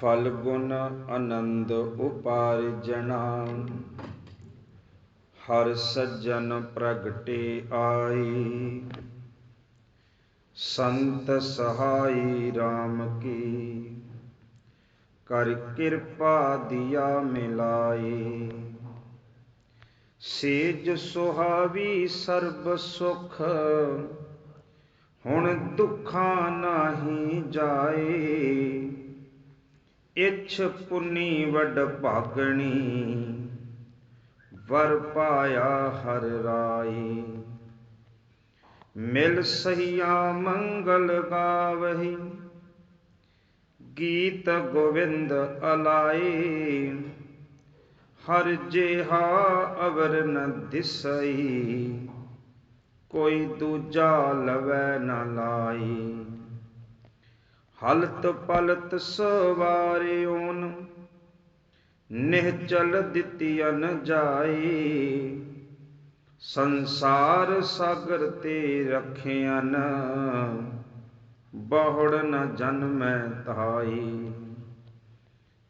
ਫਲ ਗੁਣ ਆਨੰਦ ਉਪਾਰਜਣਾ ਹਰ ਸੱਜਣ ਪ੍ਰਗਟੇ ਆਈ। ਸੰਤ ਸਹਾਈ RAM ਕੀ। ਕਰ ਕਿਰਪਾ ਦਿਆ ਮਿਲਾਈ। ਸੇਜ ਸੁਹਾਵੀ ਸਰਬ ਸੁਖ। ਹੁਣ ਦੁੱਖਾਂ ਨਾਹੀ ਜਾਏ। ਇਛ ਪੁੰਨੀ ਵਡ ਭਾਗਣੀ, ਵਰ ਪਾਇਆ ਹਰ ਰਾਈ। ਮਿਲ ਸਹੀਆ ਮੰਗਲ ਗਾਵਹੀ, ਗੀਤ ਗੋਵਿੰਦ ਅਲਾਈ। ਹਰ ਜਿਹਾ ਅਵਰ ਨ ਦਿਸਈ, ਕੋਈ ਦੂਜਾ ਲਵੈ ਨ ਲਾਈ। ਹਲਤ ਪਲਤ ਸਵਾਰਿਓਨ ਨਿਹਚਲ ਦਿੱਤੀਨ ਜਾਏ। ਸੰਸਾਰ ਸਾਗਰ ਤੇ ਰਖਿਆਨ ਬਹੁੜ ਨ ਜਨਮੈ ਤਾਈ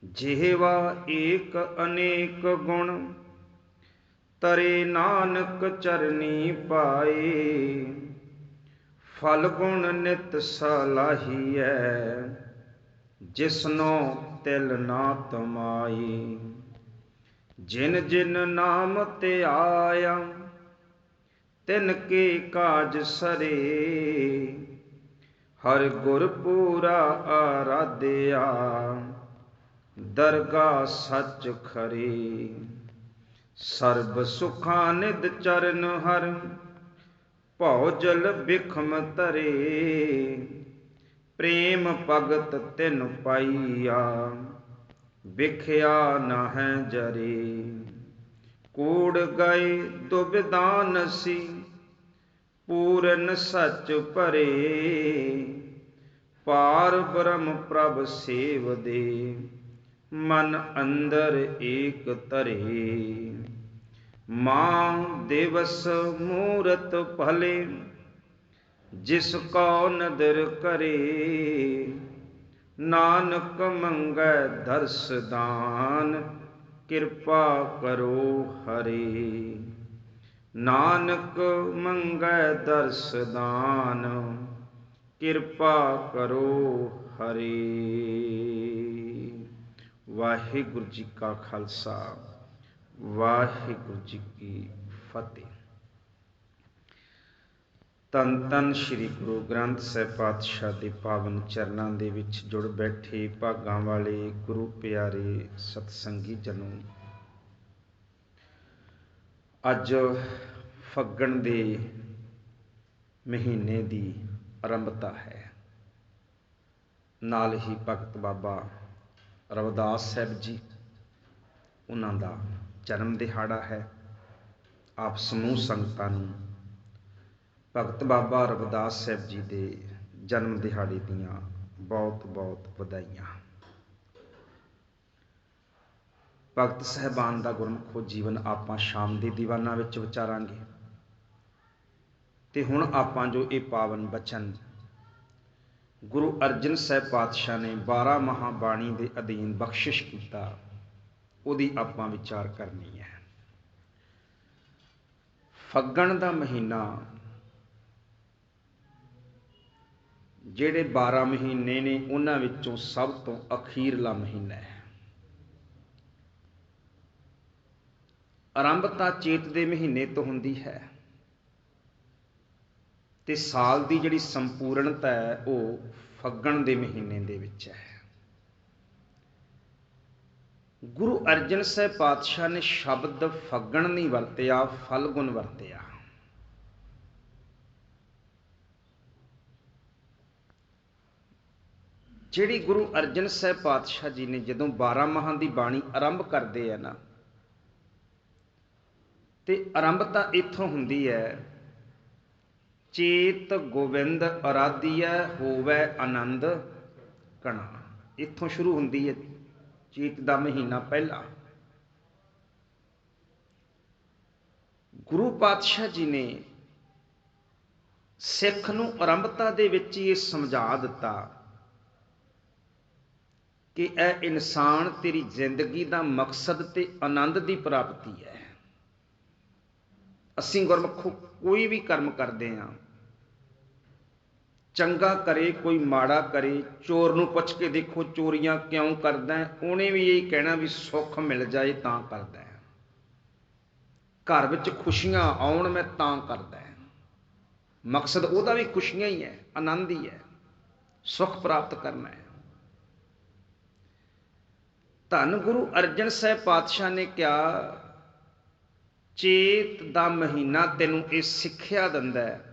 ਜਿਹਵਾ ਏਕ ਅਨੇਕ ਗੁਣ, ਤਰੇ ਨਾਨਕ ਚਰਨੀ ਪਾਏ। ਫਲ ਗੁਣ ਨਿਤ ਸਲਾਹੀਐ, ਜਿਸਨੋ ਤਿਲ ਨਾ ਤਮਾਈ। ਜਿਨ ਜਿਨ ਨਾਮ ਤੇ ਆਇਆ, ਤਿਨ ਕੇ ਕਾਜ ਸਰੇ। ਹਰ ਗੁਰ ਪੂਰਾ ਆਰਾਧਿਆ, ਦਰਗਾ ਸੱਚ ਖਰੀ। ਸਰਬ ਸੁਖਾਂ ਨਿਦ ਚਰਨ ਹਰ ਭਉ ਜਲ ਬਿਖਮ ਤਰੇ ਪ੍ਰੇਮ ਭਗਤ ਤਿਨ ਪਾਈਆ, ਵਿਖਿਆ ਹੈ ਜਰੇ। ਕੂੜ ਗਏ ਦੁਬਿਦਾਨ ਸੀ, ਪੂਰਨ ਸੱਚ ਭਰੇ ਪਾਰ ਬ੍ਰਹਮ ਪ੍ਰਭ ਸੇਵ ਦੇ, ਮਨ ਅੰਦਰ ਏਕ ਧਰੇ। ਮਾਂ ਦਿਵਸ ਮੂਰਤ ਭਲੇ, ਜਿਸ ਕੋ ਨਦਰ ਕਰੇ, ਨਾਨਕ ਮੰਗੈ ਦਰਸ ਦਾਨ, ਕਿਰਪਾ ਕਰੋ ਹਰੇ। ਨਾਨਕ ਮੰਗੈ ਦਰਸ ਦਾਨ, ਕਿਰਪਾ ਕਰੋ ਹਰੇ। ਵਾਹਿਗੁਰੂ ਜੀ ਕਾ ਖਾਲਸਾ। ਵਾਹਿਗੁਰੂ ਜੀ ਕੀ ਫਤਿਹ। ਤਨ ਤਨ ਸ੍ਰੀ ਗੁਰੂ ਗ੍ਰੰਥ ਸਾਹਿਬ ਪਾਤਸ਼ਾਹ ਦੇ ਪਾਵਨ ਚਰਨਾਂ ਦੇ ਵਿੱਚ ਜੁੜ ਬੈਠੇ ਭਾਗਾਂ ਵਾਲੇ ਗੁਰੂ ਪਿਆਰੇ ਸਤਸੰਗੀ ਜਨੋ। ਅੱਜ ਫੱਗਣ ਦੇ ਮਹੀਨੇ ਦੀ ਆਰੰਭਤਾ ਹੈ। ਨਾਲ ਹੀ ਭਗਤ ਬਾਬਾ ਰਵਿਦਾਸ ਸਾਹਿਬ ਜੀ, ਉਹਨਾਂ ਦਾ ਜਨਮ ਦਿਹਾੜਾ ਹੈ। ਆਪ ਸਮੂਹ ਸੰਗਤਾਂ ਨੂੰ ਭਗਤ ਬਾਬਾ ਰਵਿਦਾਸ ਸਾਹਿਬ ਜੀ ਦੇ ਜਨਮ ਦਿਹਾੜੇ ਦੀਆਂ ਬਹੁਤ ਬਹੁਤ ਵਧਾਈਆਂ। ਭਗਤ ਸਹਿਬਾਨ ਦਾ ਗੁਰਮੁਖੋ ਜੀਵਨ ਆਪਾਂ ਸ਼ਾਮ ਦੇ ਦੀਵਾਨਾਂ ਵਿੱਚ ਵਿਚਾਰਾਂਗੇ। ਤੇ ਹੁਣ ਆਪਾਂ ਜੋ ਇਹ ਪਾਵਨ ਬਚਨ ਗੁਰੂ ਅਰਜਨ ਸਾਹਿਬ ਪਾਤਸ਼ਾਹ ਨੇ 12 ਮਹਾਬਾਣੀ ਦੇ ਅਧੀਨ ਬਖਸ਼ਿਸ਼ ਕੀਤਾ ਉਹਦੀ ਆਪਾਂ ਵਿਚਾਰ ਕਰਨੀ ਹੈ। ਫੱਗਣ ਦਾ ਮਹੀਨਾ ਜਿਹੜੇ 12 ਮਹੀਨੇ ਨੇ, ਉਹਨਾਂ ਵਿੱਚੋਂ ਸਭ ਤੋਂ ਅਖੀਰਲਾ ਮਹੀਨਾ ਹੈ। ਆਰੰਭਤਾ ਚੇਤ ਦੇ ਮਹੀਨੇ ਤੋਂ ਹੁੰਦੀ ਹੈ ਤੇ ਸਾਲ ਦੀ ਜਿਹੜੀ ਸੰਪੂਰਨਤਾ ਹੈ, ਉਹ ਫੱਗਣ ਦੇ ਮਹੀਨੇ ਦੇ ਵਿੱਚ ਹੈ। ਗੁਰੂ ਅਰਜਨ ਸਾਹਿਬ ਪਾਤਸ਼ਾਹ ਨੇ ਸ਼ਬਦ ਫੱਗਣ ਨਹੀਂ ਵਰਤਿਆ ਫਲਗੁਣ ਵਰਤਿਆ। ਜਿਹੜੀ ਗੁਰੂ ਅਰਜਨ ਸਾਹਿਬ ਪਾਤਸ਼ਾਹ ਜੀ ਨੇ ਜਦੋਂ 12 ਮਹਾਂ ਦੀ ਬਾਣੀ ਆਰੰਭ ਕਰਦੇ ਆ ਨਾ, ਤੇ ਆਰੰਭਤਾ ਇੱਥੋਂ ਹੁੰਦੀ ਹੈ ਚੇਤ ਗੋਬਿੰਦ ਅਰਾਧੀਐ ਹੋਵੇ ਆਨੰਦ ਕਣਾ। ਇੱਥੋਂ ਸ਼ੁਰੂ ਹੁੰਦੀ ਹੈ ਚੇਤ ਦਾ ਮਹੀਨਾ ਪਹਿਲਾ। ਗੁਰੂ ਪਾਤਸ਼ਾਹ ਜੀ ਨੇ ਸਿੱਖ ਨੂੰ ਆਰੰਭਤਾ ਦੇ ਵਿੱਚ ਹੀ ਇਹ ਸਮਝਾ ਦਿੱਤਾ ਕਿ ਇਹ ਇਨਸਾਨ ਤੇਰੀ ਜ਼ਿੰਦਗੀ ਦਾ ਮਕਸਦ ਤੇ ਆਨੰਦ ਦੀ ਪ੍ਰਾਪਤੀ ਹੈ। ਅਸੀਂ ਗੁਰਮਖੋ ਕੋਈ ਵੀ ਕਰਮ ਕਰਦੇ ਹਾਂ ਚੰਗਾ ਕਰੇ, ਕੋਈ ਮਾੜਾ ਕਰੇ, ਚੋਰ ਨੂੰ ਪੁੱਛ ਕੇ ਦੇਖੋ ਚੋਰੀਆਂ ਕਿਉਂ ਕਰਦਾ ਉਹਨੇ ਵੀ ਇਹ ਕਹਿਣਾ ਵੀ ਸੁੱਖ ਮਿਲ ਜਾਏ ਤਾਂ ਕਰਦਾ ਘਰ ਵਿੱਚ ਖੁਸ਼ੀਆਂ ਆਉਣ, ਮੈਂ ਤਾਂ ਕਰਦਾ ਮਕਸਦ ਉਹਦਾ ਵੀ ਖੁਸ਼ੀਆਂ ਹੀ ਹੈ, ਆਨੰਦ ਹੀ ਹੈ। ਸੁੱਖ ਪ੍ਰਾਪਤ ਕਰਨਾ ਹੈ। ਧੰਨ ਗੁਰੂ ਅਰਜਨ ਸਾਹਿਬ ਪਾਤਸ਼ਾਹ ਨੇ ਕਿਹਾ, ਚੇਤ ਦਾ ਮਹੀਨਾ ਤੈਨੂੰ ਇਹ ਸਿੱਖਿਆ ਦਿੰਦਾ ਹੈ।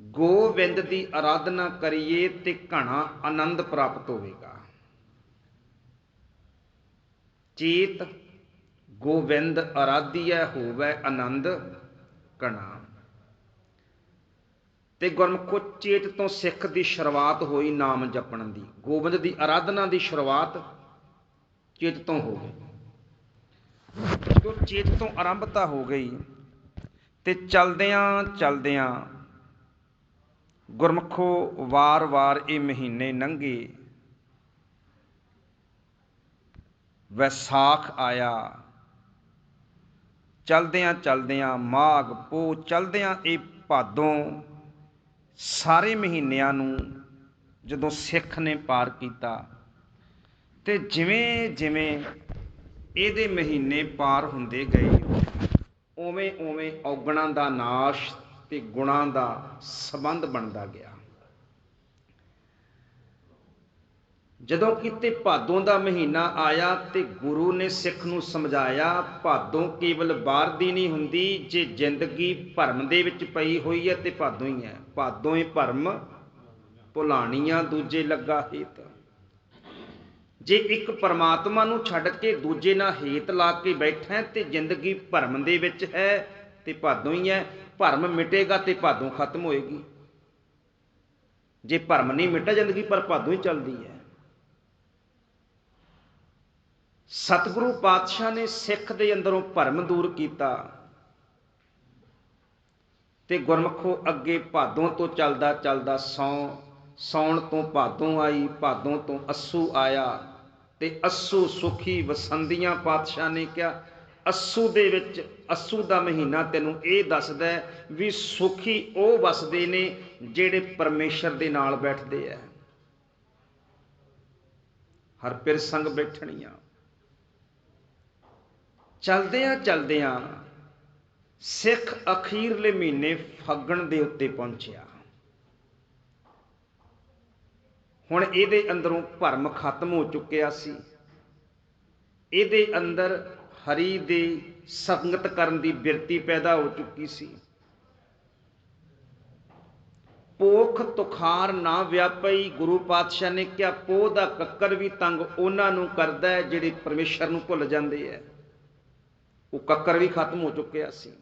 ਗੋਬਿੰਦ ਦੀ ਆਰਾਧਨਾ ਕਰੀਏ ਤੇ ਘਣਾ ਆਨੰਦ ਪ੍ਰਾਪਤ ਹੋਵੇਗਾ। ਚੇਤ ਗੋਬਿੰਦ ਆਰਾਧਿਆ ਹੋਵੇ ਆਨੰਦ ਘਣਾ। ਤੇ ਗੁਰਮੁਖੋ ਚੇਤ ਤੋਂ ਸਿੱਖ ਦੀ ਸ਼ੁਰੂਆਤ ਹੋਈ ਨਾਮ ਜਪਣ ਦੀ। ਗੋਬਿੰਦ ਦੀ ਆਰਾਧਨਾ ਦੀ ਸ਼ੁਰੂਆਤ ਚੇਤ ਤੋਂ ਹੋ ਗਈ। ਜਦੋਂ ਚੇਤ ਤੋਂ ਆਰੰਭਤਾ ਹੋ ਗਈ ਤੇ ਚਲਦਿਆਂ ਚਲਦਿਆਂ ਗੁਰਮਖੋ ਵਾਰ-ਵਾਰ ਇਹ ਮਹੀਨੇ ਲੰਘੇ ਵੈਸਾਖ ਆਇਆ। ਚਲਦਿਆਂ ਚਲਦਿਆਂ ਮਾਘ ਪੋ ਚਲਦਿਆਂ ਇਹ ਭਾਦੋਂ ਸਾਰੇ ਮਹੀਨਿਆਂ ਨੂੰ ਜਦੋਂ ਸਿੱਖ ਨੇ ਪਾਰ ਕੀਤਾ ਤੇ ਜਿਵੇਂ ਜਿਵੇਂ ਇਹਦੇ ਮਹੀਨੇ ਪਾਰ ਹੁੰਦੇ ਗਏ, ਉਵੇਂ ਉਵੇਂ ਔਗਣਾਂ ਦਾ ਨਾਸ਼ ਤੇ ਗੁਣਾਂ ਦਾ ਸੰਬੰਧ ਬਣਦਾ ਗਿਆ। ਜਦੋਂ ਕਿਤੇ ਭਾਦੋਂ ਦਾ ਮਹੀਨਾ ਆਇਆ ਤੇ ਗੁਰੂ ਨੇ ਸਿੱਖ ਨੂੰ ਸਮਝਾਇਆ, ਭਾਦੋਂ ਕੇਵਲ ਬਾਹਰ ਦੀ ਨਹੀਂ ਹੁੰਦੀ, ਜੇ ਜ਼ਿੰਦਗੀ ਭਰਮ ਦੇ ਵਿੱਚ ਪਈ ਹੋਈ ਹੈ ਤੇ ਭਾਦੋਂ ਹੀ ਹੈ। ਭਾਦੋਂ ਹੀ ਭਰਮ, ਭੁਲਾਣੀਆਂ ਦੂਜੇ ਲੱਗਾ ਹੇਤ। ਜੇ ਇੱਕ ਪਰਮਾਤਮਾ ਨੂੰ ਛੱਡ ਕੇ ਦੂਜੇ ਨਾਲ ਹੇਤ ਲਾ ਕੇ ਬੈਠਾ ਤੇ ਜ਼ਿੰਦਗੀ ਭਰਮ ਦੇ ਵਿੱਚ ਹੈ ਤੇ ਭਾਦੋਂ ਹੀ ਹੈ, ਭਰਮ ਮਿਟੇਗਾ ਤੇ ਭਾਦੋਂ ਖਤਮ ਹੋਏਗੀ। ਜੇ ਭਰਮ ਨਹੀਂ ਮਿਟਾ ਜ਼ਿੰਦਗੀ, ਪਰ ਭਾਦੋਂ ਹੀ ਚੱਲਦੀ ਹੈ। ਸਤਿਗੁਰੂ ਪਾਤਸ਼ਾਹ ਨੇ ਸਿੱਖ ਦੇ ਅੰਦਰੋਂ ਭਰਮ ਦੂਰ ਕੀਤਾ ਤੇ ਗੁਰਮਖੋ ਅੱਗੇ ਭਾਦੋਂ ਤੋਂ ਚੱਲਦਾ ਚੱਲਦਾ ਸੌ, ਸੌਣ ਤੋਂ ਭਾਦੋਂ ਆਈ, ਭਾਦੋਂ ਤੋਂ ਅਸੂ ਆਇਆ ਤੇ ਅਸੂ ਸੁਖੀ ਵਸੰਦੀਆਂ ਪਾਤਸ਼ਾਹ ਨੇ ਕਿਹਾ ਅਸੂ ਦੇ ਵਿੱਚ, ਅਸੂ ਦਾ ਮਹੀਨਾ ਤੈਨੂੰ ਇਹ ਦੱਸਦਾ ਵੀ ਸੁਖੀ ਉਹ ਵਸਦੇ ਨੇ ਜਿਹੜੇ ਪਰਮੇਸ਼ਰ ਦੇ ਨਾਲ ਬੈਠਦੇ ਆ ਹਰ ਪਿਰ ਸੰਗ ਬੈਠਣੀਆਂ। ਚਲਦਿਆਂ ਚਲਦਿਆਂ ਸਿੱਖ ਅਖੀਰਲੇ ਮਹੀਨੇ ਫੱਗਣ ਦੇ ਉੱਤੇ ਪਹੁੰਚਿਆ। ਹੁਣ ਇਹਦੇ ਅੰਦਰੋਂ ਭਰਮ ਖਤਮ ਹੋ ਚੁੱਕਿਆ ਸੀ। ਇਹਦੇ ਅੰਦਰ ਹਰੀ ਦੀ ਸੰਗਤ ਕਰਨ ਦੀ ਬਿਰਤੀ ਪੈਦਾ ਹੋ ਚੁੱਕੀ ਸੀ। ਪੋਖ ਤੁਖਾਰ ਨਾ ਵਿਆਪਈ, ਗੁਰੂ ਪਾਤਸ਼ਾਹ ਨੇ ਕਿਹਾ, ਪੋਹ ਦਾ ਕੱਕਰ ਵੀ ਤੰਗ ਉਹਨਾਂ ਨੂੰ ਕਰਦਾ ਹੈ ਜਿਹੜੇ ਪਰਮੇਸ਼ਰ ਨੂੰ ਭੁੱਲ ਜਾਂਦੇ ਐ ਉਹ ਕੱਕਰ ਵੀ ਖਤਮ ਹੋ ਚੁੱਕਿਆ ਸੀ।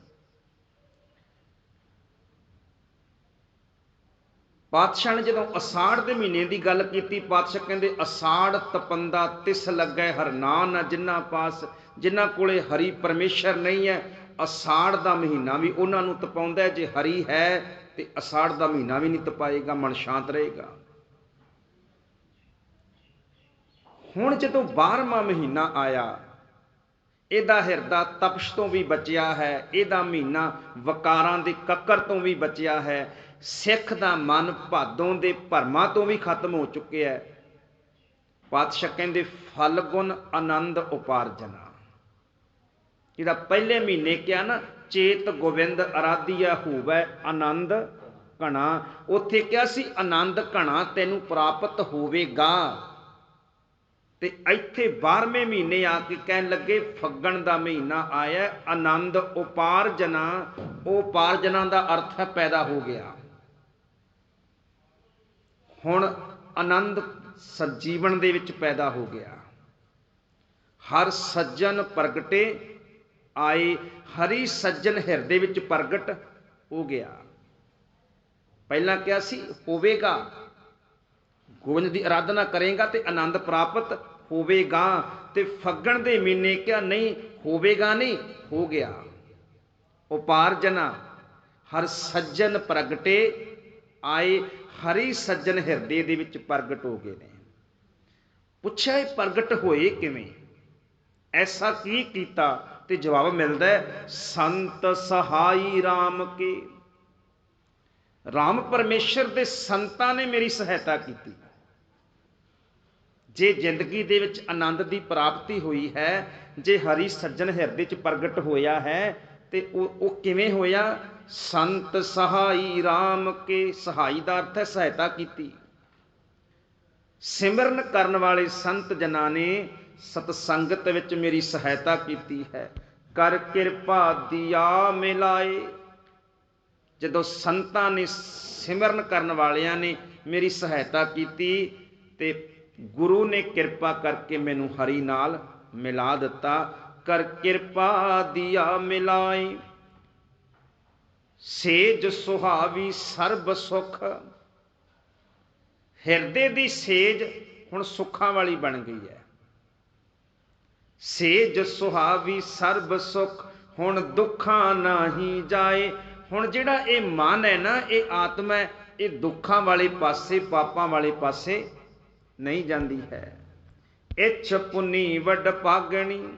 ਪਾਤਸ਼ਾਹ ਨੇ ਜਦੋਂ ਅਸਾੜ ਦੇ ਮਹੀਨੇ ਦੀ ਗੱਲ ਕੀਤੀ ਪਾਤਸ਼ਾਹ ਕਹਿੰਦੇ, ਅਸਾੜ ਤਪੰਦਾ ਤਿਸ ਲੱਗੈ ਹਰਨਾ ਜਿੰਨਾ ਪਾਸ, ਜਿਨ੍ਹਾਂ ਕੋਲੇ ਹਰੀ ਪਰਮੇਸ਼ਰ ਨਹੀਂ ਹੈ, ਅਸਾੜ ਦਾ ਮਹੀਨਾ ਵੀ ਉਹਨਾਂ ਨੂੰ ਤਪਾਉਂਦਾ ਜੇ ਹਰੀ ਹੈ, ਤੇ ਅਸਾੜ ਦਾ ਮਹੀਨਾ ਵੀ ਨਹੀਂ ਤਪਾਏਗਾ, ਮਨ ਸ਼ਾਂਤ ਰਹੇਗਾ। ਹੁਣ ਜਦੋਂ 12ਵਾਂ ਮਹੀਨਾ ਆਇਆ, ਇਹਦਾ ਹਿਰਦਾ ਤਪਸ਼ ਤੋਂ ਵੀ ਬਚਿਆ ਹੈ, ਇਹਦਾ ਮਹੀਨਾ ਵਕਾਰਾਂ ਦੇ ਕੱਕਰ ਤੋਂ ਵੀ ਬਚਿਆ ਹੈ ਸਿੱਖ ਦਾ ਮਨ ਭਾਦੋਂ ਦੇ ਭਰਮਾਂ ਤੋਂ ਵੀ ਖਤਮ ਹੋ ਚੁੱਕਿਆ ਹੈ। ਪਾਤਸ਼ਾਹ ਕਹਿੰਦੇ, ਫਲ ਗੁਣ ਆਨੰਦ ਉਪਾਰਜਨਾ। ਜਿਹੜਾ ਪਹਿਲੇ ਮਹੀਨੇ ਕਿਹਾ ਨਾ, ਚੇਤ ਗੋਬਿੰਦ ਅਰਾਧਿਆ ਹੋਵੇ ਆਨੰਦ ਘਣਾ। ਉੱਥੇ ਕਿਹਾ ਸੀ, ਆਨੰਦ ਘਣਾ ਤੈਨੂੰ ਪ੍ਰਾਪਤ ਹੋਵੇਗਾ। ਤੇ ਇੱਥੇ 12ਵੇਂ ਮਹੀਨੇ ਆ ਕੇ ਕਹਿਣ ਲੱਗੇ, ਫੱਗਣ ਦਾ ਮਹੀਨਾ ਆਇਆ, ਆਨੰਦ ਉਪਾਰਜਨਾ। ਉਹ ਉਪਾਰਜਨਾ ਦਾ ਅਰਥ ਹੈ, ਪੈਦਾ ਹੋ ਗਿਆ। ਹੁਣ ਆਨੰਦ ਸਜੀਵਨ ਦੇ ਵਿੱਚ ਪੈਦਾ ਹੋ ਗਿਆ। ਹਰ ਸੱਜਣ ਪ੍ਰਗਟੇ, ਆਏ ਹਰੀ ਸੱਜਣ ਹਿਰਦੇ ਵਿੱਚ ਪ੍ਰਗਟ ਹੋ ਗਿਆ। ਪਹਿਲਾਂ ਕਿਹਾ ਸੀ, ਹੋਵੇਗਾ। ਗੋਬਿੰਦ ਦੀ ਆਰਾਧਨਾ ਕਰੇਗਾ ਤੇ ਆਨੰਦ ਪ੍ਰਾਪਤ ਹੋਵੇਗਾ ਤੇ ਫੱਗਣ ਦੇ ਮਹੀਨੇ ਕਿਹਾ, ਨਹੀਂ, ਹੋਵੇਗਾ ਨਹੀਂ, ਹੋ ਗਿਆ। ਉਪਾਰਜਨਾ, ਹਰ ਸੱਜਣ ਪ੍ਰਗਟੇ, ਆਏ ਹਰੀ ਸੱਜਣ ਹਿਰਦੇ ਦੇ ਵਿੱਚ ਪ੍ਰਗਟ ਹੋ ਗਏ ਨੇ। ਪੁੱਛਿਆ ਇਹ ਪ੍ਰਗਟ ਹੋਏ ਕਿਵੇਂ? ਐਸਾ ਕੀ ਕੀਤਾ ਤੇ ਜਵਾਬ ਮਿਲਦਾ ਹੈ, ਸੰਤ ਸਹਾਈ RAM ਕੇ। RAM ਪਰਮੇਸ਼ਰ ਦੇ ਸੰਤਾਂ ਨੇ ਮੇਰੀ ਸਹਾਇਤਾ ਕੀਤੀ। ਜੇ ਜ਼ਿੰਦਗੀ ਦੇ ਵਿੱਚ ਆਨੰਦ ਦੀ ਪ੍ਰਾਪਤੀ ਹੋਈ ਹੈ, ਜੇ ਹਰੀ ਸੱਜਣ ਹਿਰਦੇ 'ਚ ਪ੍ਰਗਟ ਹੋਇਆ ਹੈ, ਤੇ ਉਹ ਉਹ ਕਿਵੇਂ ਹੋਇਆ? ਸੰਤ ਸਹਾਈ RAM ਕੇ, ਸਹਾਈ ਦਾ ਅਰਥ ਹੈ ਸਹਾਇਤਾ ਕੀਤੀ। ਸਿਮਰਨ ਕਰਨ ਵਾਲੇ ਸੰਤ ਜਨਾਂ ਨੇ ਸਤ ਸੰਗਤ ਵਿੱਚ ਮੇਰੀ ਸਹਾਇਤਾ ਕੀਤੀ ਹੈ। ਕਰ ਕਿਰਪਾ ਦਿਆ ਮਿਲਾਏ। ਜਦੋਂ ਸੰਤਾਂ ਨੇ ਸਿਮਰਨ ਕਰਨ ਵਾਲਿਆਂ ਨੇ ਮੇਰੀ ਸਹਾਇਤਾ ਕੀਤੀ, ਤੇ ਗੁਰੂ ਨੇ ਕਿਰਪਾ ਕਰਕੇ ਮੈਨੂੰ ਹਰੀ ਨਾਲ ਮਿਲਾ ਦਿੱਤਾ। ਕਰ ਕਿਰਪਾ ਦਿਆ ਮਿਲਾਏ। ਸੇਜ ਸੁਹਾਵੀ ਸਰਬ ਸੁਖ, ਹਿਰਦੇ ਦੀ ਸੇਜ ਹੁਣ ਸੁੱਖਾਂ ਵਾਲੀ ਬਣ ਗਈ ਹੈ। ਸੇਜ ਸੁਹਾਵੀ ਸਰਬ ਸੁਖ, ਹੁਣ ਦੁੱਖਾਂ ਨਹੀਂ ਜਾਏ। ਹੁਣ ਜਿਹੜਾ ਇਹ ਮਨ ਹੈ ਨਾ, ਇਹ ਆਤਮਾ ਹੈ, ਇਹ ਦੁੱਖਾਂ ਵਾਲੇ ਪਾਸੇ, ਪਾਪਾਂ ਵਾਲੇ ਪਾਸੇ ਨਹੀਂ ਜਾਂਦੀ ਹੈ। ਇੱਛ ਪੁੰਨੀ ਵੱਡ ਪਾਗਣੀ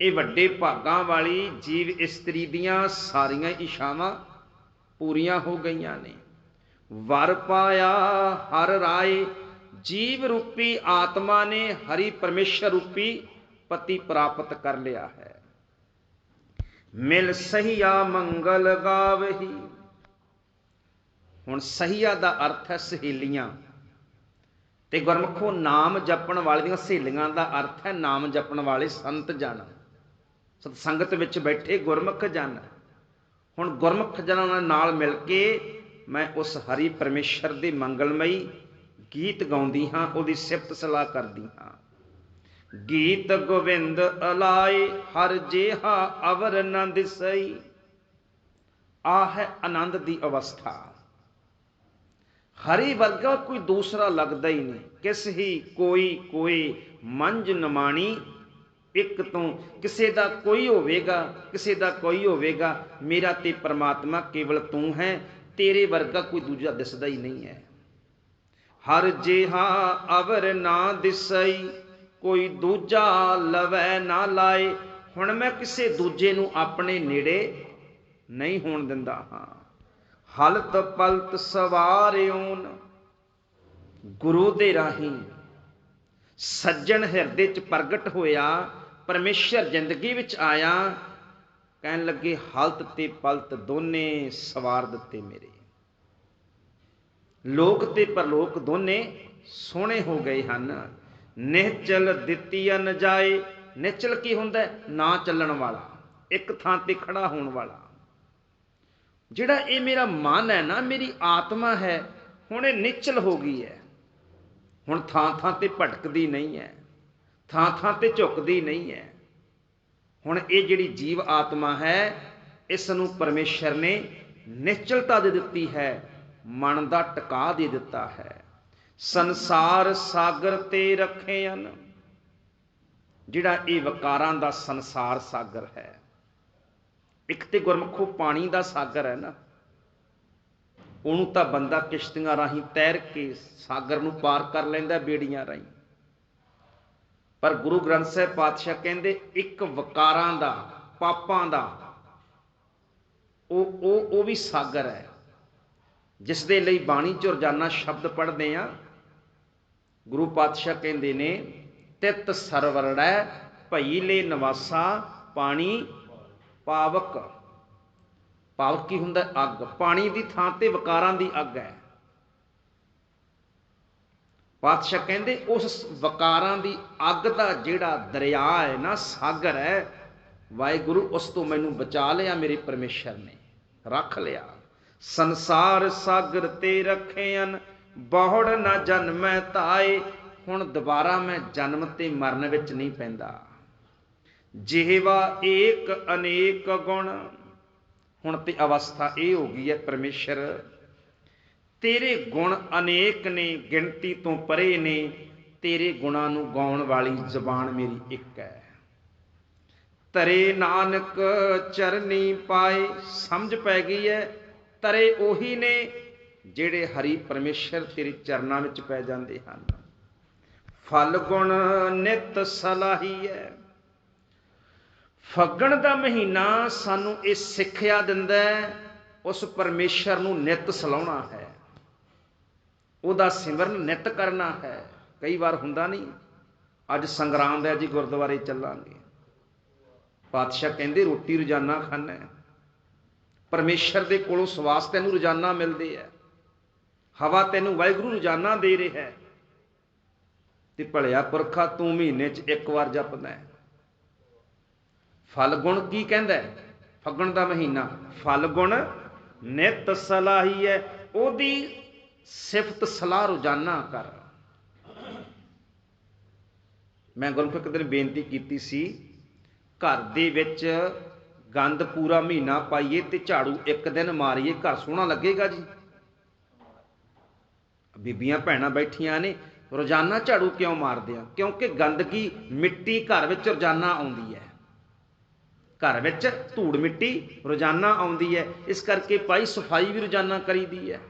ਇਹ ਵੱਡੇ ਭਾਗਾਂ ਵਾਲੀ ਜੀਵ ਇਸਤਰੀ ਦੀਆਂ ਸਾਰੀਆਂ ਇਸ਼ਾਵਾਂ ਪੂਰੀਆਂ ਹੋ ਗਈਆਂ ਨੇ। ਵਰ ਪਾਇਆ ਹਰ ਰਾਏ, ਜੀਵ ਰੂਪੀ ਆਤਮਾ ਨੇ ਹਰੀ ਪਰਮੇਸ਼ਰ ਰੂਪੀ ਪਤੀ ਪ੍ਰਾਪਤ ਕਰ ਲਿਆ ਹੈ। ਮਿਲ ਸਹੀਆ ਮੰਗਲ ਗਾਵਹੀ। ਹੁਣ ਸਹੀਆ ਦਾ ਅਰਥ ਹੈ ਸਹੇਲੀਆਂ। ਤੇ ਗੁਰਮਖੋ ਨਾਮ ਜਪਣ ਵਾਲੀਆਂ ਸਹੇਲੀਆਂ ਦਾ ਅਰਥ ਹੈ ਨਾਮ ਜਪਣ ਵਾਲੇ ਸੰਤ ਜਨ ਸਤ ਸੰਗਤ ਵਿੱਚ ਬੈਠੇ ਗੁਰਮੁਖ ਜਨ। ਹੁਣ ਗੁਰਮੁਖ ਜਨਾਂ ਨਾਲ ਮਿਲ ਕੇ ਮੈਂ ਉਸ ਹਰੀ ਪਰਮੇਸ਼ਰ ਦੇ ਮੰਗਲਮਈ ਗੀਤ ਗਾਉਂਦੀ ਹਾਂ, ਉਹਦੀ ਸਿਫਤ ਸਲਾਹ ਕਰਦੀ ਹਾਂ। ਗੀਤ ਗੋਵਿੰਦ ਅਲਾਏ, ਹਰ ਜੇਹਾ ਅਵਰ ਨ ਦਿਸਈ। ਆ ਹੈ ਆਨੰਦ ਦੀ ਅਵਸਥਾ। ਹਰੀ ਵਰਗਾ ਕੋਈ ਦੂਸਰਾ ਲੱਗਦਾ ਹੀ ਨਹੀਂ। ਕਿਸ ਹੀ ਕੋਈ ਕੋਈ ਮੰਜ ਨਮਾਣੀ ਇੱਕ ਤੋਂ ਕਿਸੇ ਦਾ ਕੋਈ ਹੋਵੇਗਾ, ਕਿਸੇ ਦਾ ਕੋਈ ਹੋਵੇਗਾ, ਮੇਰਾ ਤੇ ਪਰਮਾਤਮਾ ਕੇਵਲ ਤੂੰ ਹੈ, ਤੇਰੇ ਵਰਗਾ ਕੋਈ ਦੂਜਾ ਦਿਸਦਾ ਹੀ ਨਹੀਂ ਹੈ। ਹਰ ਜਿਹਾ ਅਵਰ ਨਾ ਦਿਸਈ, ਕੋਈ ਦੂਜਾ ਲਵੈ ਨਾ ਲਾਏ, ਹੁਣ ਮੈਂ ਕਿਸੇ ਦੂਜੇ ਨੂੰ ਆਪਣੇ ਨੇੜੇ ਨਹੀਂ ਹੋਣ ਦਿੰਦਾ ਹਾਂ। ਹਲਤ ਪਲਤ ਸਵਾਰਿਓਨ ਗੁਰੂ ਦੇ ਰਾਹੀਂ ਸੱਜਣ ਹਿਰਦੇ ਚ ਪ੍ਰਗਟ ਹੋਇਆ ਪਰਮੇਸ਼ਰ ਜ਼ਿੰਦਗੀ ਵਿੱਚ ਆਇਆ, ਕਹਿਣ ਲੱਗੇ, ਹਲਤ ਤੇ ਪਲਤ ਦੋਨੇ ਸਵਾਰ ਦਿੱਤੇ ਮੇਰੇ। ਲੋਕ ਤੇ ਪਰਲੋਕ ਦੋਨੇ ਸੋਹਣੇ ਹੋ ਗਏ ਹਨ। ਨਿਹਚਲ ਦਿੱਤੀ ਅਨ ਜਾਏ। ਨਿਚਲ ਕੀ ਹੁੰਦਾ? ਨਾ ਚੱਲਣ ਵਾਲਾ, ਇੱਕ ਥਾਂ ਤੇ ਖੜਾ ਹੋਣ ਵਾਲਾ। ਜਿਹੜਾ ਇਹ ਮੇਰਾ ਮਨ ਹੈ ਨਾ, ਮੇਰੀ ਆਤਮਾ ਹੈ, ਹੁਣ ਇਹ ਨਿਚਲ ਹੋ ਗਈ ਹੈ। ਹੁਣ ਥਾਂ ਥਾਂ ਤੇ ਭਟਕਦੀ ਨਹੀਂ ਹੈ। ਥਾਂ ਥਾਂ ਤੇ ਝੁਕਦੀ ਨਹੀਂ ਹੈ। ਹੁਣ ਇਹ ਜਿਹੜੀ ਜੀਵ ਆਤਮਾ ਹੈ ਇਸ ਨੂੰ ਪਰਮੇਸ਼ਰ ਨੇ ਨਿਸ਼ਚਲਤਾ ਦੇ ਦਿੱਤੀ ਹੈ, ਮਨ ਦਾ ਟਿਕਾ ਦੇ ਦਿੱਤਾ ਹੈ। ਸੰਸਾਰ ਸਾਗਰ ਤੇ ਰੱਖੇ ਹਨ। ਜਿਹੜਾ ਇਹ ਵਿਕਾਰਾਂ ਦਾ ਸੰਸਾਰ ਸਾਗਰ ਹੈ, ਇੱਕ ਤੇ ਗੁਰਮਖੋ ਪਾਣੀ ਦਾ ਸਾਗਰ ਹੈ ਨਾ। ਉਹਨੂੰ ਤਾਂ ਬੰਦਾ ਕਿਸ਼ਤੀਆਂ ਰਾਹੀਂ ਤੈਰ ਕੇ ਸਾਗਰ ਨੂੰ ਪਾਰ ਕਰ ਲੈਂਦਾ ਬੇੜੀਆਂ ਰਾਹੀਂ। ਪਰ ਗੁਰੂ ਗ੍ਰੰਥ ਸਾਹਿਬ ਪਾਤਸ਼ਾਹ ਕਹਿੰਦੇ ਇੱਕ ਵਕਾਰਾਂ ਦਾ, ਪਾਪਾਂ ਦਾ, ਉਹ ਉਹ ਉਹ ਵੀ ਸਾਗਰ ਹੈ। ਜਿਸ ਦੇ ਲਈ ਬਾਣੀ ਚ ਰੋਜ਼ਾਨਾ ਸ਼ਬਦ ਪੜ੍ਹਦੇ ਆ ਗੁਰੂ ਪਾਤਸ਼ਾਹ ਕਹਿੰਦੇ ਨੇ, ਤਿਤ ਸਰਵਰੜੈ ਭਈ ਲੈ ਨਿਵਾਸਾ ਪਾਣੀ ਪਾਵਕ। ਪਾਵਕ ਕੀ ਹੁੰਦਾ? ਅੱਗ। ਪਾਣੀ ਦੀ ਥਾਂ ਤੇ ਵਕਾਰਾਂ ਦੀ ਅੱਗ ਹੈ। ਪਾਤਸ਼ਾਹ ਕਹਿੰਦੇ, ਉਸ ਵਕਾਰਾਂ ਦੀ ਅੱਗ ਦਾ ਜਿਹੜਾ ਦਰਿਆ ਹੈ ਨਾ, ਸਾਗਰ ਹੈ, ਵਾਹਿਗੁਰੂ ਉਸ ਤੋਂ ਮੈਨੂੰ ਬਚਾ ਲਿਆ, ਮੇਰੇ ਪਰਮੇਸ਼ਰ ਨੇ, ਰੱਖ ਲਿਆ। ਸੰਸਾਰ ਸਾਗਰ ਤੇ ਰੱਖਿਆਨ ਬਹੁੜ ਨਾ ਜਨਮੈ ਤਾਏ, ਹੁਣ ਦੁਬਾਰਾ ਮੈਂ ਜਨਮ ਤੇ ਮਰਨ ਵਿੱਚ ਨਹੀਂ ਪੈਂਦਾ। ਜਿਹਵਾ ਏਕ ਅਨੇਕ ਗੁਣ, ਹੁਣ ਤੇ ਅਵਸਥਾ ਇਹ ਹੋ ਗਈ ਹੈ ਪਰਮੇਸ਼ਰ। ਤੇਰੇ ਗੁਣ ਅਨੇਕ ਨੇ, ਗਿਣਤੀ ਤੋਂ ਪਰੇ ਨੇ, ਤੇਰੇ ਗੁਣਾਂ ਨੂੰ ਗਾਉਣ ਵਾਲੀ ਜ਼ਬਾਨ ਮੇਰੀ ਇੱਕ ਹੈ। ਤਰੇ ਨਾਨਕ ਚਰਨੀ ਪਾਏ, ਸਮਝ ਪੈ ਗਈ ਹੈ ਤਰੇ ਉਹੀ ਨੇ, ਜਿਹੜੇ ਹਰੀ ਪਰਮੇਸ਼ਰ ਤੇਰੇ ਚਰਨਾਂ ਵਿੱਚ ਪੈ ਜਾਂਦੇ ਹਨ। ਫਲ ਗੁਣ ਨਿਤ ਹੈ ਫੱਗਣ ਦਾ ਮਹੀਨਾ ਸਾਨੂੰ ਇਹ ਸਿੱਖਿਆ ਦਿੰਦਾ ਹੈ ਉਸ ਪਰਮੇਸ਼ਰ ਨੂੰ ਨਿਤ ਸਲਾਉਣਾ ਹੈ। ਉਹਦਾ ਸਿਮਰਨ ਨਿਤ ਕਰਨਾ ਹੈ। ਕਈ ਵਾਰ ਹੁੰਦਾ ਨਹੀਂ, ਅੱਜ ਸੰਗਰਾਮ ਦਾ ਜੀ, ਗੁਰਦੁਆਰੇ ਚੱਲਾਂਗੇ। ਪਾਤਸ਼ਾਹ ਕਹਿੰਦੇ, ਰੋਟੀ ਰੋਜ਼ਾਨਾ ਖਾਣਾ ਹੈ। ਪਰਮੇਸ਼ਰ ਦੇ ਕੋਲੋਂ ਸਵਾਸ ਤੈਨੂੰ ਰੋਜ਼ਾਨਾ ਮਿਲਦੇ ਹੈ। ਹਵਾ ਤੈਨੂੰ ਵਾਹਿਗੁਰੂ ਰੋਜ਼ਾਨਾ ਦੇ ਰਿਹਾ ਹੈ। ਤੇ ਭਲਿਆ ਪੁਰਖਾ ਤੂੰ ਮਹੀਨੇ 'ਚ ਇੱਕ ਵਾਰ ਜਪਦਾ ਹੈ। ਫਲ ਗੁਣ ਕੀ ਕਹਿੰਦਾ ਫੱਗਣ ਦਾ ਮਹੀਨਾ। ਫਲ ਗੁਣ ਨਿਤ ਸਲਾਹੀ ਹੈ। ਉਹਦੀ ਸਿਫਤ ਸਲਾਹ ਰੋਜ਼ਾਨਾ ਕਰ। ਮੈਂ ਗੁਰੂ ਇੱਕ ਦਿਨ ਬੇਨਤੀ ਕੀਤੀ ਸੀ, ਘਰ ਦੇ ਵਿੱਚ ਗੰਦ ਪੂਰਾ ਮਹੀਨਾ ਪਾਈਏ ਤੇ ਝਾੜੂ ਇੱਕ ਦਿਨ ਮਾਰੀਏ, ਘਰ ਸੋਹਣਾ ਲੱਗੇਗਾ ਜੀ। ਬੀਬੀਆਂ ਭੈਣਾਂ ਬੈਠੀਆਂ ਨੇ, ਰੋਜ਼ਾਨਾ ਝਾੜੂ ਕਿਉਂ ਮਾਰਦੇ ਆ? ਕਿਉਂਕਿ ਗੰਦਗੀ ਮਿੱਟੀ ਘਰ ਵਿੱਚ ਰੋਜ਼ਾਨਾ ਆਉਂਦੀ ਹੈ। ਘਰ ਵਿੱਚ ਧੂੜ ਮਿੱਟੀ ਰੋਜ਼ਾਨਾ ਆਉਂਦੀ ਹੈ। ਇਸ ਕਰਕੇ ਭਾਈ ਸਫ਼ਾਈ ਵੀ ਰੋਜ਼ਾਨਾ ਕਰੀਦੀ ਹੈ।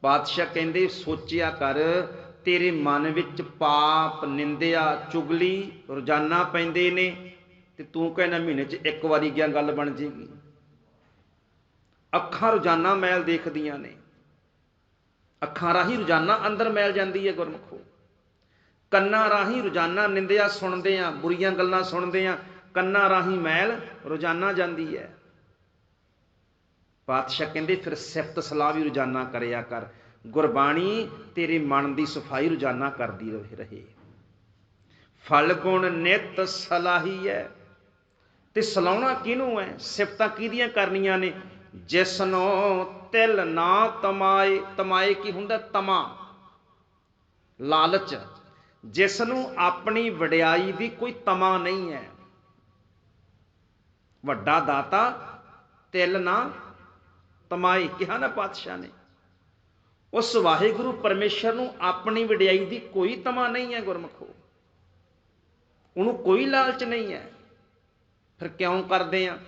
ਪਾਤਸ਼ਾਹ ਕਹਿੰਦੇ, ਸੋਚਿਆ ਕਰ, ਤੇਰੇ ਮਨ ਵਿੱਚ ਪਾਪ, ਨਿੰਦਿਆ, ਚੁਗਲੀ, ਰੋਜ਼ਾਨਾ ਪੈਂਦੇ ਨੇ ਤੇ ਤੂੰ ਕਹਿੰਦਾ ਮਹੀਨੇ 'ਚ ਇੱਕ ਵਾਰੀ ਗਿਆ ਗੱਲ ਬਣ ਜੇਗੀ। ਅੱਖਾਂ ਰੋਜ਼ਾਨਾ ਮੈਲ ਦੇਖਦੀਆਂ ਨੇ। ਅੱਖਾਂ ਰਾਹੀਂ ਰੋਜ਼ਾਨਾ ਅੰਦਰ ਮੈਲ ਜਾਂਦੀ ਹੈ ਗੁਰਮਖੋ। ਕੰਨਾਂ ਰਾਹੀਂ ਰੋਜ਼ਾਨਾ ਨਿੰਦਿਆ ਸੁਣਦੇ ਆ ਬੁਰੀਆਂ ਗੱਲਾਂ ਸੁਣਦੇ ਆ ਕੰਨਾਂ ਰਾਹੀਂ ਮੈਲ ਰੋਜ਼ਾਨਾ ਜਾਂਦੀ ਹੈ। ਪਾਤਸ਼ਾਹ ਕਹਿੰਦੇ, ਫਿਰ ਸਿਫਤ ਸਲਾਹ ਵੀ ਰੋਜ਼ਾਨਾ ਕਰਿਆ ਕਰ। ਗੁਰਬਾਣੀ ਤੇਰੇ ਮਨ ਦੀ ਸਫ਼ਾਈ ਰੋਜ਼ਾਨਾ ਕਰਦੀ ਰਹੇ ਫਲ ਗੁਣ ਨਿਤ ਸਲਾਹੀ ਹੈ ਤੇ ਸਲਾਉਣਾ ਕਿਹਨੂੰ ਹੈ ਸਿਫਤਾਂ ਕਿਹਦੀਆਂ ਕਰਨੀਆਂ ਨੇ? ਜਿਸਨੋ ਤਿਲ ਨਾ ਤਮਾਏ ਤਮਾਏ ਕੀ ਹੁੰਦਾ? ਤਮਾ। ਲਾਲਚ। ਜਿਸ ਨੂੰ ਆਪਣੀ ਵਡਿਆਈ ਦੀ ਕੋਈ ਤਮਾ ਨਹੀਂ ਹੈ ਵੱਡਾ ਦਾਤਾ, ਤਿਲ ਨਾ ਤਮਾਏ ਕਿਹਾ ਨਾ ਪਾਤਸ਼ਾਹ ਨੇ। ਉਸ ਵਾਹਿਗੁਰੂ ਪਰਮੇਸ਼ਰ ਨੂੰ ਆਪਣੀ ਵਡਿਆਈ ਦੀ ਕੋਈ ਤਮਾ ਨਹੀਂ ਹੈ ਗੁਰਮਖੋ। ਉਹਨੂੰ ਕੋਈ ਲਾਲਚ ਨਹੀਂ ਹੈ। ਫਿਰ ਕਿਉਂ ਕਰਦੇ ਆ?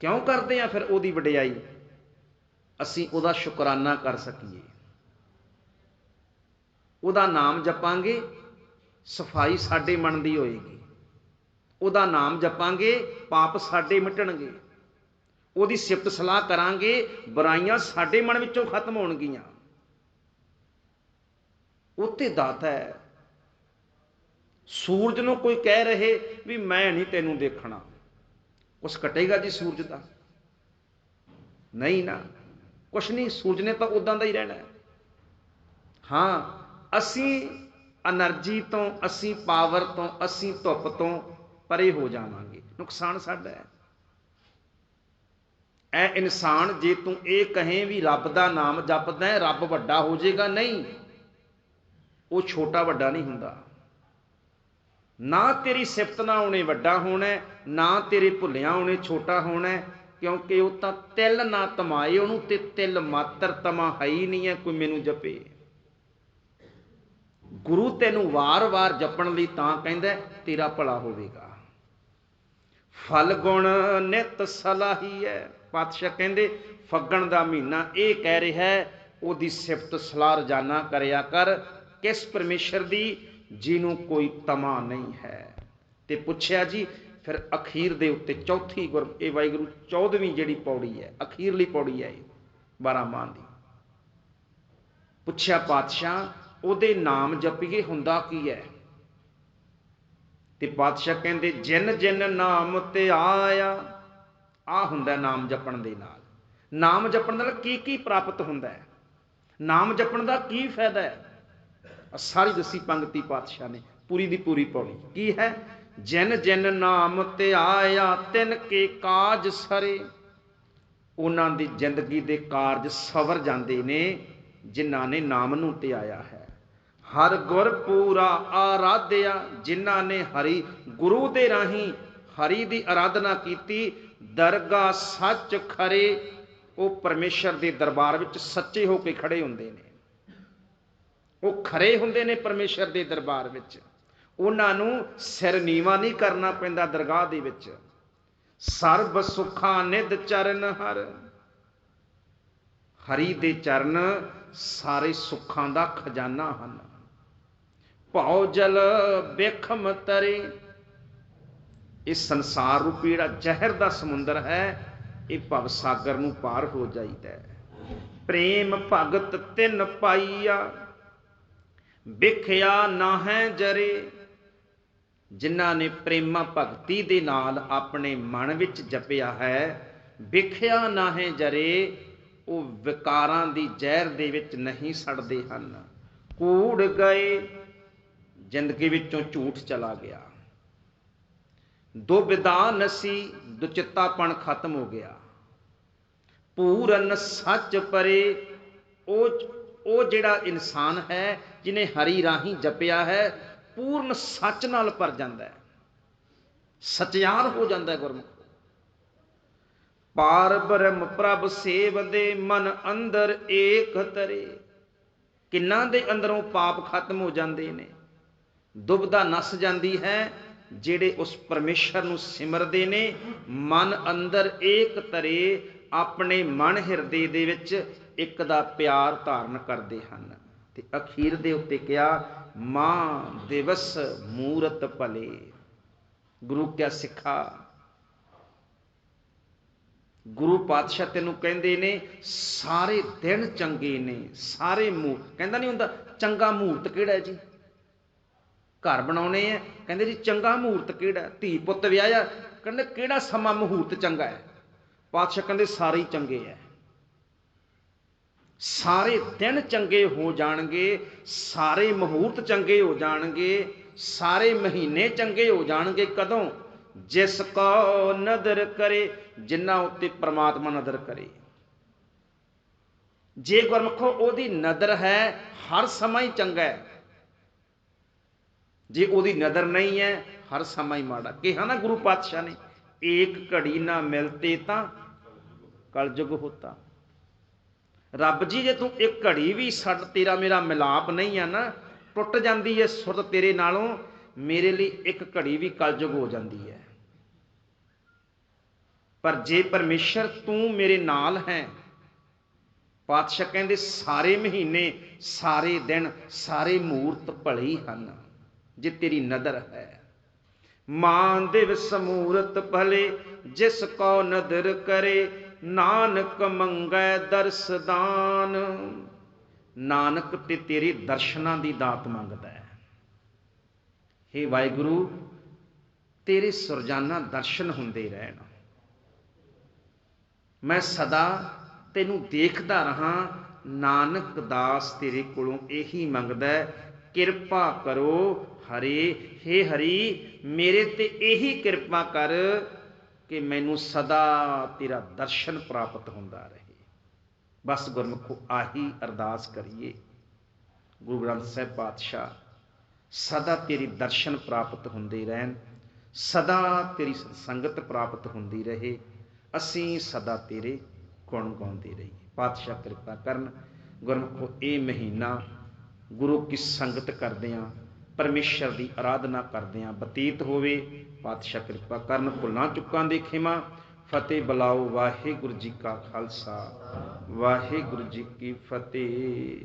ਕਿਉਂ ਕਰਦੇ ਆ ਫਿਰ ਉਹਦੀ ਵਡਿਆਈ? ਅਸੀਂ ਉਹਦਾ ਸ਼ੁਕਰਾਨਾ ਕਰ ਸਕੀਏ। ਉਹਦਾ ਨਾਮ ਜਪਾਂਗੇ, ਸਫ਼ਾਈ ਸਾਡੇ ਮਨ ਦੀ ਹੋਏਗੀ। ਉਹਦਾ ਨਾਮ ਜਪਾਂਗੇ, ਪਾਪ ਸਾਡੇ ਮਿਟਣਗੇ। ਉਹਦੀ ਸਿਫਤ ਸਲਾਹ ਕਰਾਂਗੇ, ਬੁਰਾਈਆਂ ਸਾਡੇ ਮਨ ਵਿੱਚੋਂ ਖਤਮ ਹੋਣਗੀਆਂ। ਉੱਤੇ ਦਾਤਾ ਹੈ, ਸੂਰਜ ਨੂੰ ਕੋਈ ਕਹਿ ਰਹੇ ਵੀ ਮੈਂ ਨਹੀਂ ਤੈਨੂੰ ਦੇਖਣਾ। ਉਸ ਕਟੇਗਾ ਜੀ ਸੂਰਜ ਦਾ? ਨਹੀਂ ਨਾ, ਕੁਛ ਨਹੀਂ, ਸੂਰਜ ਨੇ ਤਾਂ ਉਦਾਂ ਦਾ ਹੀ ਰਹਿਣਾ ਹਾਂ। ਅਸੀਂ એનર્ਜੀ ਤੋਂ, ਅਸੀਂ ਪਾਵਰ ਤੋਂ, ਅਸੀਂ ਧੁੱਪ ਤੋਂ ਪਰੇ ਹੋ ਜਾਵਾਂਗੇ। ਨੁਕਸਾਨ ਸਾਡਾ ਹੈ। ਐ ਇਨਸਾਨ ਜੇ ਤੂੰ ਇਹ ਕਹੇ ਵੀ ਰੱਬ ਦਾ ਨਾਮ ਜਪਦਾ ਹੈ, ਰੱਬ ਵੱਡਾ ਹੋ ਜਾਏਗਾ, ਨਹੀਂ। ਉਹ ਛੋਟਾ ਵੱਡਾ ਨਹੀਂ ਹੁੰਦਾ। ਨਾ ਤੇਰੀ ਸਿਫਤ ਨਾ ਉਹਨੇ ਵੱਡਾ ਹੋਣਾ, ਨਾ ਤੇਰੇ ਭੁੱਲਿਆਂ ਉਹਨੇ ਛੋਟਾ ਹੋਣਾ, ਕਿਉਂਕਿ ਉਹ ਤਾਂ ਤਿਲ ਨਾ ਤਮਾਏ, ਉਹਨੂੰ ਤੇ ਤਿਲ ਮਾਤਰ ਤਮਾ ਹੈ ਹੀ ਨਹੀਂ ਹੈ, ਕੋਈ ਮੈਨੂੰ ਜਪੇ। ਗੁਰੂ ਤੈਨੂੰ ਵਾਰ-ਵਾਰ ਜਪਣ ਲਈ ਤਾਂ ਕਹਿੰਦਾ ਤੇਰਾ ਭਲਾ ਹੋਵੇਗਾ। ਫਲ ਗੁਣ ਨਿਤ ਸਲਾਹੀ ਹੈ। ਪਾਤਸ਼ਾਹ ਕਹਿੰਦੇ, ਫੱਗਣ ਦਾ ਮਹੀਨਾ ਇਹ ਕਹਿ ਰਿਹਾ ਹੈ, ਉਹਦੀ ਸਿਫਤ ਸਲਾਹ ਰੋਜ਼ਾਨਾ ਕਰਿਆ ਕਰ, ਕਿਸ ਪਰਮੇਸ਼ਰ ਦੀ, ਜਿਹਨੂੰ ਕੋਈ ਤਮਾ ਨਹੀਂ ਹੈ। ਤੇ ਪੁੱਛਿਆ ਜੀ, ਫਿਰ ਅਖੀਰ ਦੇ ਉੱਤੇ ਚੌਥੀ ਗੁਰ ਇਹ ਵਾਹਿਗੁਰੂ 14ਵੀਂ ਜਿਹੜੀ ਪੌੜੀ ਹੈ, ਅਖੀਰਲੀ ਪੌੜੀ ਹੈ ਇਹ 12 ਮਾਨ ਦੀ। ਪੁੱਛਿਆ ਪਾਤਸ਼ਾਹ, ਉਹਦੇ ਨਾਮ ਜਪੀਏ ਹੁੰਦਾ ਕੀ ਹੈ? ਤੇ ਪਾਤਸ਼ਾਹ ਕਹਿੰਦੇ ਜਿਨ ਜਿਨ ਨਾਮ ਤੇ ਆਇਆ ਆ ਹੁੰਦਾ ਨਾਮ ਜਪਣ ਦੇ ਨਾਲ। ਨਾਮ ਜਪਣ ਨਾਲ ਕੀ ਕੀ ਪ੍ਰਾਪਤ ਹੁੰਦਾ ਹੈ? ਨਾਮ ਜਪਣ ਦਾ ਕੀ ਫਾਇਦਾ ਹੈ? ਸਾਰੀ ਦਸੀ ਪੰਗਤੀ ਪਾਤਸ਼ਾਹ ਨੇ, ਪੂਰੀ ਦੀ ਪੂਰੀ ਪੌੜੀ। ਕੀ ਹੈ? ਜਿਨ ਜਿਨ ਨਾਮ ਤੇ ਆਇਆ ਤਿਨ ਕੇ ਕਾਜ ਸਰੇ। ਉਹਨਾਂ ਦੀ ਜ਼ਿੰਦਗੀ ਦੇ ਕਾਰਜ ਸਵਰ ਜਾਂਦੇ ਨੇ, ਜਿਨ੍ਹਾਂ ਨੇ ਨਾਮ ਨੂੰ ਤੇ ਆਇਆ ਹੈ। ਹਰ ਗੁਰ ਪੂਰਾ ਆਰਾਧਿਆ, ਜਿਨ੍ਹਾਂ ਨੇ ਹਰੀ ਗੁਰੂ ਦੇ ਰਾਹੀਂ ਹਰੀ ਦੀ ਆਰਾਧਨਾ ਕੀਤੀ ਦਰਗਾ ਸੱਚ ਖਰੇ, ਉਹ ਪਰਮੇਸ਼ਰ ਦੇ ਦਰਬਾਰ ਵਿੱਚ ਸੱਚੇ ਹੋ ਕੇ ਖੜੇ ਹੁੰਦੇ ਨੇ। ਉਹ ਖਰੇ ਹੁੰਦੇ ਨੇ ਪਰਮੇਸ਼ਰ ਦੇ ਦਰਬਾਰ ਵਿੱਚ। ਉਹਨਾਂ ਨੂੰ ਸਿਰ ਨੀਵਾ ਨਹੀਂ ਕਰਨਾ ਪੈਂਦਾ ਦਰਗਾਹ ਦੇ ਵਿੱਚ। ਸਰਬ ਸੁਖਾਂ ਨਿਧ ਚਰਨ ਹਰ। ਹਰੀ ਦੇ ਚਰਨ ਸਾਰੇ ਸੁੱਖਾਂ ਦਾ ਖਜ਼ਾਨਾ ਹਨ। ਭਉ ਜਲ ਬੇਖਮ ਤਰੇ। ਇਹ ਸੰਸਾਰ ਰੂਪੀ ਜਿਹੜਾ ਜ਼ਹਿਰ ਦਾ ਸਮੁੰਦਰ ਹੈ, ਇਹ ਭਵ ਸਾਗਰ ਨੂੰ ਪਾਰ ਹੋ ਜਾਈਦਾ ਹੈ। ਪ੍ਰੇਮ ਭਗਤ ਤਿੰਨ ਪਾਈਆ, ਵਿਖਿਆ ਨਾ ਜਰੇ। ਜਿਨ੍ਹਾਂ ਨੇ ਪ੍ਰੇਮਾ ਭਗਤੀ ਦੇ ਨਾਲ ਆਪਣੇ ਮਨ ਵਿੱਚ ਜਪਿਆ ਹੈ, ਵਿਖਿਆ ਨਾ ਜਰੇ, ਉਹ ਵਿਕਾਰਾਂ ਦੀ ਜ਼ਹਿਰ ਦੇ ਵਿੱਚ ਨਹੀਂ ਸੜਦੇ ਹਨ। ਕੂੜ ਗਏ, ਜ਼ਿੰਦਗੀ ਵਿੱਚੋਂ ਝੂਠ ਚਲਾ ਗਿਆ। ਦੁਬਿਦਾ ਨਸੀ ਦੁਚਿੱਤਾਪਣ ਖਤਮ ਹੋ ਗਿਆ। ਪੂਰਨ ਸੱਚ ਪਰੇ, ਉਹ ਉਹ ਜਿਹੜਾ ਇਨਸਾਨ ਹੈ ਜਿਨੇ ਹਰੀ ਰਾਹੀਂ ਜਪਿਆ ਹੈ, ਪੂਰਨ ਸੱਚ ਨਾਲ ਭਰ ਜਾਂਦਾ ਹੈ। ਸਚਿਆਰ ਹੋ ਜਾਂਦਾ ਹੈ ਗੁਰਮੁਖ। ਪਾਰ ਬ੍ਰਹਮ ਪ੍ਰਭ ਸੇਵਦੇ, ਮਨ ਅੰਦਰ ਏਕ ਤਰੇ। ਕਿੰਨਾਂ ਦੇ ਅੰਦਰੋਂ ਪਾਪ ਖਤਮ ਹੋ ਜਾਂਦੇ ਨੇ? ਦੁਬਦਾ ਨਸ ਜਾਂਦੀ ਹੈ ਜਿਹੜੇ ਉਸ ਪਰਮੇਸ਼ਰ ਨੂੰ ਸਿਮਰਦੇ ਨੇ, ਮਨ ਅੰਦਰ ਏਕ ਤਰੇ ਆਪਣੇ ਮਨ ਹਿਰਦੇ ਦੇ ਵਿੱਚ ਇੱਕ ਦਾ ਪਿਆਰ ਧਾਰਨ ਕਰਦੇ ਹਨ। ਤੇ ਅਖੀਰ ਦੇ ਉੱਤੇ ਕਿਹਾ, ਮਾਂ ਦਿਵਸ ਮੂਰਤ ਭਲੇ। ਗੁਰੂ ਕਿਆ ਸਿੱਖਾ। ਗੁਰੂ ਪਾਤਸ਼ਾਹ ਤੈਨੂੰ ਕਹਿੰਦੇ ਨੇ, ਸਾਰੇ ਦਿਨ ਚੰਗੇ ਨੇ, ਸਾਰੇ ਮੂਰ ਕਹਿੰਦਾ ਨਹੀਂ ਹੁੰਦਾ, ਚੰਗਾ ਮੂਰਤ ਕਿਹੜਾ ਜੀ? ਘਰ ਬਣਾਉਣੇ ਆ। ਕਹਿੰਦੇ ਜੀ, ਚੰਗਾ ਮਹੂਰਤ ਕਿਹੜਾ? ਧੀ ਪੁੱਤ ਵਿਆਹਿਆ ਕਹਿੰਦੇ, ਕਿਹੜਾ ਸਮਾਂ ਮਹੂਰਤ ਚੰਗਾ ਹੈ? ਪਾਤਸ਼ਾਹ ਕਹਿੰਦੇ, ਸਾਰੇ ਹੀ ਚੰਗੇ ਐ। ਸਾਰੇ ਦਿਨ ਚੰਗੇ ਹੋ ਜਾਣਗੇ, ਸਾਰੇ ਮਹੂਰਤ ਚੰਗੇ ਹੋ ਜਾਣਗੇ, ਸਾਰੇ ਮਹੀਨੇ ਚੰਗੇ ਹੋ ਜਾਣਗੇ ਕਦੋਂ? ਜਿਸ ਕੋ ਨਦਰ ਕਰੇ, ਜਿਨ੍ਹਾਂ ਉੱਤੇ ਪ੍ਰਮਾਤਮਾ ਨਦਰ ਕਰੇ। ਜੇ ਗੁਰਮਖੋ ਉਹਦੀ ਨਦਰ ਹੈ, ਹਰ ਸਮਾਂ ਹੀ ਚੰਗਾ ਹੈ। ਜੇ ਉਹਦੀ ਨਜ਼ਰ ਨਹੀਂ ਹੈ, ਹਰ ਸਮਾਂ ਹੀ ਮਾੜਾ। ਕਿਹਾ ਨਾ ਗੁਰੂ ਪਾਤਸ਼ਾਹ ਨੇ, ਏਕ ਘੜੀ ਨਾ ਮਿਲਤੇ ਤਾਂ ਕਲਯੁਗ ਹੋਤਾ। ਰੱਬ ਜੀ, ਜੇ ਤੂੰ ਇੱਕ ਘੜੀ ਵੀ ਛੱਡ ਤੇਰਾ ਮੇਰਾ ਮਿਲਾਪ ਨਹੀਂ ਆ ਨਾ, ਟੁੱਟ ਜਾਂਦੀ ਹੈ ਸੁਰਤ ਤੇਰੇ ਨਾਲੋਂ, ਮੇਰੇ ਲਈ ਇੱਕ ਘੜੀ ਵੀ ਕਲਯੁਗ ਹੋ ਜਾਂਦੀ ਹੈ। ਪਰ ਜੇ ਪਰਮੇਸ਼ਰ ਤੂੰ ਮੇਰੇ ਨਾਲ ਹੈ, ਪਾਤਸ਼ਾਹ ਕਹਿੰਦੇ, ਸਾਰੇ ਮਹੀਨੇ, ਸਾਰੇ ਦਿਨ, ਸਾਰੇ ਮੂਰਤ ਭਲੇ ਹਨ। ਜੇ ਤੇਰੀ ਨਦਰ ਹੈ। ਮਾਂ ਦਿਵਸ ਮੂਰਤ ਭਲੇ, ਜਿਸ ਕੋ ਨਦਰ ਕਰੇ, ਨਾਨਕ ਮੰਗੈ ਦਰਸਦਾਨ ਨਾਨਕ ਤੇ ਤੇਰੇ ਦਰਸ਼ਨਾਂ ਦੀ ਦਾਤ ਮੰਗਦਾ ਹੈ। ਹੇ ਵਾਹਿਗੁਰੂ, ਤੇਰੇ ਸੁਰਜਾਨਾ ਦਰਸ਼ਨ ਹੁੰਦੇ ਰਹਿਣ। ਮੈਂ ਸਦਾ ਤੈਨੂੰ ਦੇਖਦਾ ਰਹਾ, ਨਾਨਕ ਦਾਸ ਤੇਰੇ ਕੋਲੋਂ ਇਹੀ ਮੰਗਦਾ ਕਿਰਪਾ ਕਰੋ ਹਰੇ, ਹੇ ਹਰੀ, ਮੇਰੇ ਤੇ ਇਹੀ ਕਿਰਪਾ ਕਰ ਕਿ ਮੈਨੂੰ ਸਦਾ ਤੇਰਾ ਦਰਸ਼ਨ ਪ੍ਰਾਪਤ ਹੁੰਦਾ ਰਹੇ। ਬਸ ਗੁਰਮੁਖੋ, ਆਹੀ ਅਰਦਾਸ ਕਰੀਏ। ਗੁਰੂ ਗ੍ਰੰਥ ਸਾਹਿਬ ਪਾਤਸ਼ਾਹ, ਸਦਾ ਤੇਰੀ ਦਰਸ਼ਨ ਪ੍ਰਾਪਤ ਹੁੰਦੇ ਰਹਿਣ, ਸਦਾ ਤੇਰੀ ਸੰਗਤ ਪ੍ਰਾਪਤ ਹੁੰਦੀ ਰਹੇ, ਅਸੀਂ ਸਦਾ ਤੇਰੇ ਗੁਣ ਗਾਉਂਦੇ ਰਹੀਏ। ਪਾਤਸ਼ਾਹ ਕਿਰਪਾ ਕਰਨ। ਗੁਰਮੁਖੋ, ਇਹ ਮਹੀਨਾ ਗੁਰੂ ਕੀ ਸੰਗਤ ਕਰਦੇ ਆਂ ਪਰਮੇਸ਼ਰ ਦੀ ਆਰਾਧਨਾ ਕਰਦੇ ਆਂ ਬਤੀਤ ਹੋਵੇ, ਪਾਤਸ਼ਾਹ ਕਿਰਪਾ ਕਰਨ, ਭੁੱਲਾਂ ਚੁੱਕਾਂ ਦੇ ਖਿਮਾ। ਫਤਿਹ ਬਲਾਓ, ਵਾਹਿਗੁਰੂ ਜੀ ਕਾ ਖਾਲਸਾ। ਵਾਹਿਗੁਰੂ ਜੀ ਕੀ ਫਤਿਹ।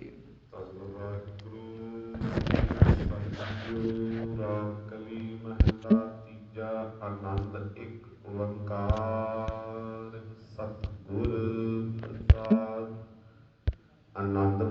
ਕਲੀ ਮਹਲਾ ਤੀਜਾ ਆਨੰਦ ਇੱਕ ਓੰਕਾਰ ਸਤਿਗੁਰ ਪ੍ਰਸਾਦ, ਆਨੰਦ